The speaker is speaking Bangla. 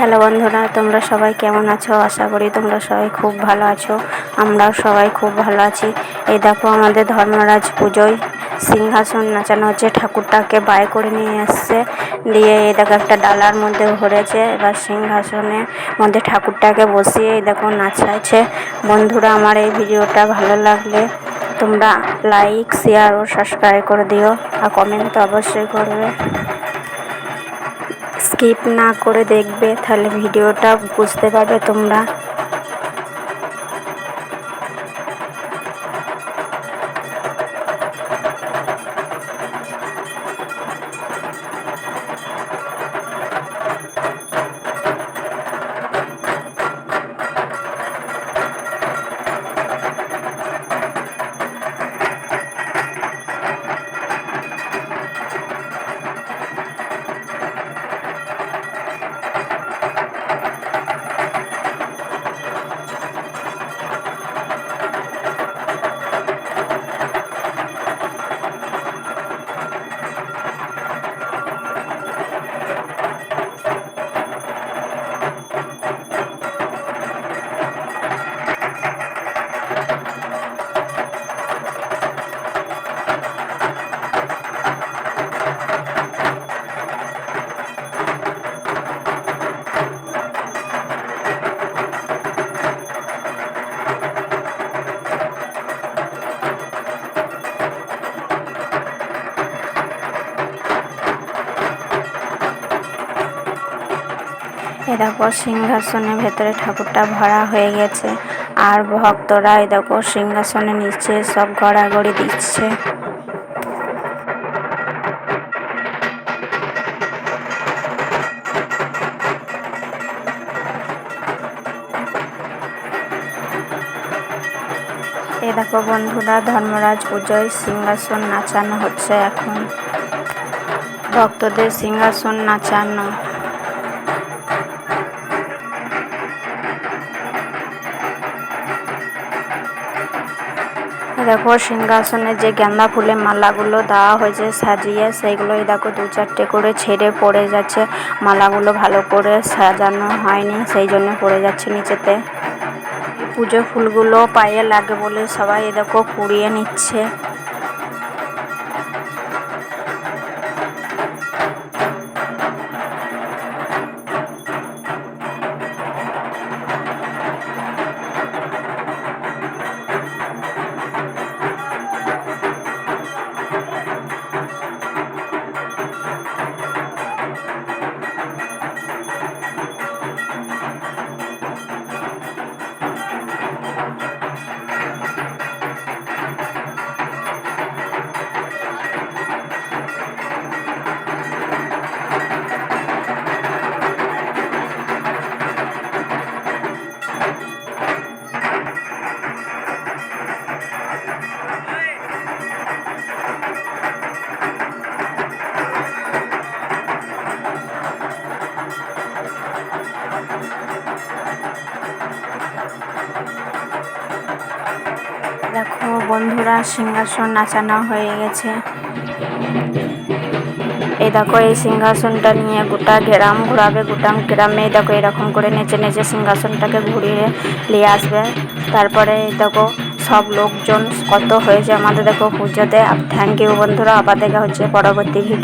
হ্যালো বন্ধুরা, তোমরা সবাই কেমন আছো? আশা করি তোমরা সবাই খুব ভালো আছো। আমরাও সবাই খুব ভালো আছি। এই দেখো আমাদের ধর্মরাজ পুজোয় সিংহাসন নাচানো হচ্ছে। ঠাকুরটাকে বাই করে নিয়ে এসছে। দিয়ে এই দেখো একটা ডালার মধ্যে ভরেছে। এবার সিংহাসনের মধ্যে ঠাকুরটাকে বসিয়ে এই দেখো নাচাচ্ছে। বন্ধুরা, আমার এই ভিডিওটা ভালো লাগলে তোমরা লাইক, শেয়ার ও সাবস্ক্রাইব করে দিও। আর কমেন্ট তো অবশ্যই করবে। স্কিপ না করে দেখবে তাহলে ভিডিওটা বুঝতে পারবে তোমরা। এ দেখো, সিংহাসনের ভেতরে ঠাকুরটা ভরা হয়ে গেছে। আর ভক্তরা এই দেখো সিংহাসনের নিচে সব গড়াগড়ি দিচ্ছে। এ দেখো বন্ধুরা, ধর্মরাজ পুজোয় সিংহাসন নাচানো হচ্ছে এখন। ভক্তদের সিংহাসন নাচানো। দেখো, সিংহাসনে যে গেন্দা ফুলের মালাগুলো দেওয়া হয়েছে, সাজিয়ে সেইগুলোই দেখো দু চারটে করে ছেড়ে পড়ে যাচ্ছে। মালাগুলো ভালো করে সাজানো হয়নি, সেই জন্য পড়ে যাচ্ছে নিচেতে। পুজো ফুলগুলো পায়ে লাগে বলে সবাই দেখো কুড়িয়ে নিচ্ছে। দেখো বন্ধুরা সিংহাসন নাচানো হয়ে গেছে। এই দেখো এই সিংহাসনটা নিয়ে গোটা গ্রাম ঘুরাবে, গোটা গ্রামে দেখো এরকম করে নেচে নেচে সিংহাসনটাকে ঘুরিয়ে নিয়ে আসবে। তারপরে দেখো সব লোকজন কত হয়েছে আমাদের দেখো পুজোতে। থ্যাংক ইউ বন্ধুরা, আবার দেখা হচ্ছে পরবর্তী ভিডিও